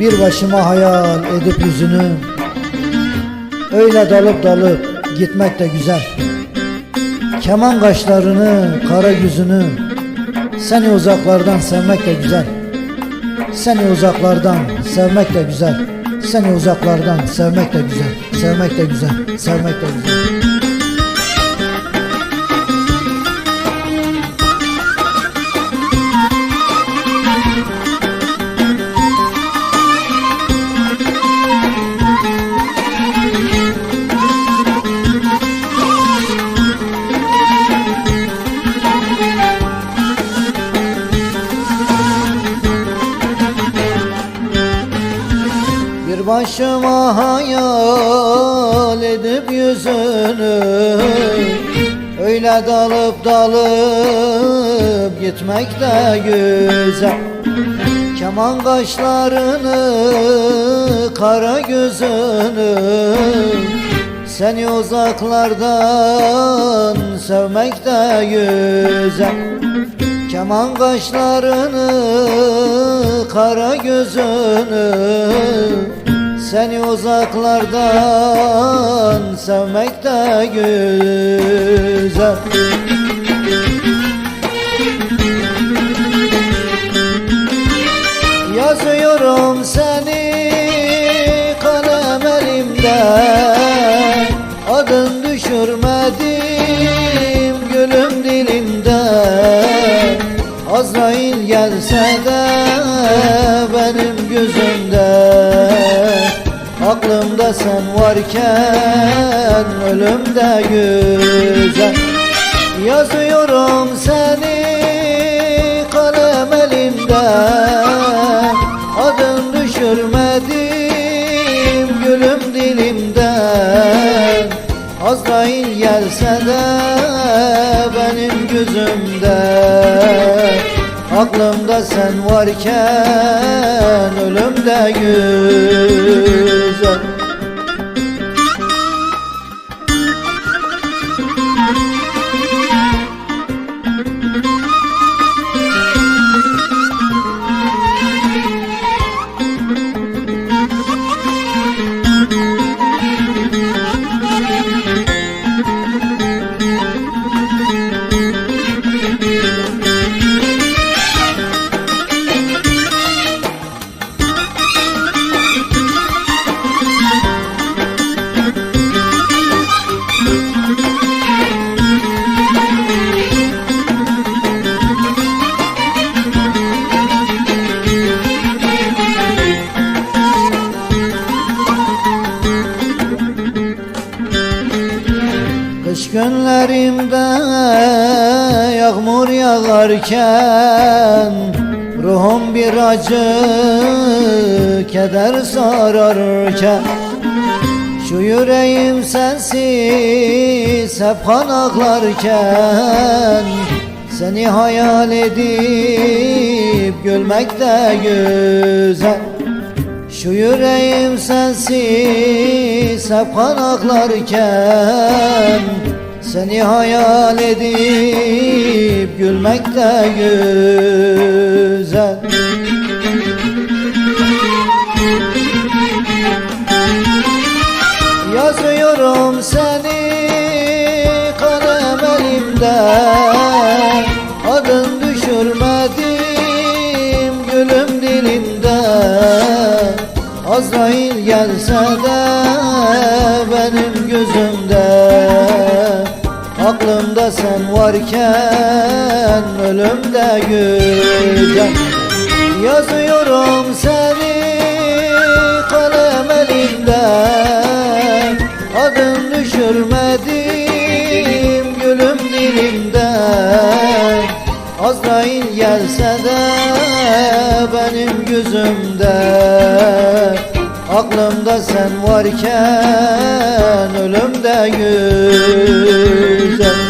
Bir başıma hayal edip yüzünü. Öyle dalıp dalıp gitmek de güzel. Keman kaşlarını, kara yüzünü. Seni uzaklardan sevmek de güzel. Seni uzaklardan sevmek de güzel. Seni uzaklardan sevmek de güzel. Sevmek de güzel, sevmek de güzel başıma hayal edip yüzünü Öyle dalıp dalıp gitmek de güzel. Keman kaşlarını, kara gözünü Seni uzaklardan sevmek de güzel. Keman kaşlarını, kara gözünü Seni uzaklardan sevmek de güzel. Yazıyorum seni kalem elimde. Adın düşürmedim gülüm dilimde. Azrail gelse de Sen varken ölüm de güzel. Yazıyorum seni kalem elimde. Adın düşürmedim gülüm dilimden. Azrail gelse de benim gözümde. Aklımda sen varken ölüm de güzel Kış günlerimde yağmur yağarken Ruhum bir acı keder sararken Şu yüreğim sensiz hep kan ağlarken Seni hayal edip gülmek de güzel şu yüreğim sensiz hep kan ağlarken Seni hayal edip gülmek de güzel. Yazıyorum seni kalem elimde Azrail gelse de benim gözümde Aklımda sen varken ölüm de güzel Yazıyorum seni kalem elimde Adın düşürmedim gülüm dilimde. Azrail gelse de benim gözümde Aklımda sen varken ölüm de güzel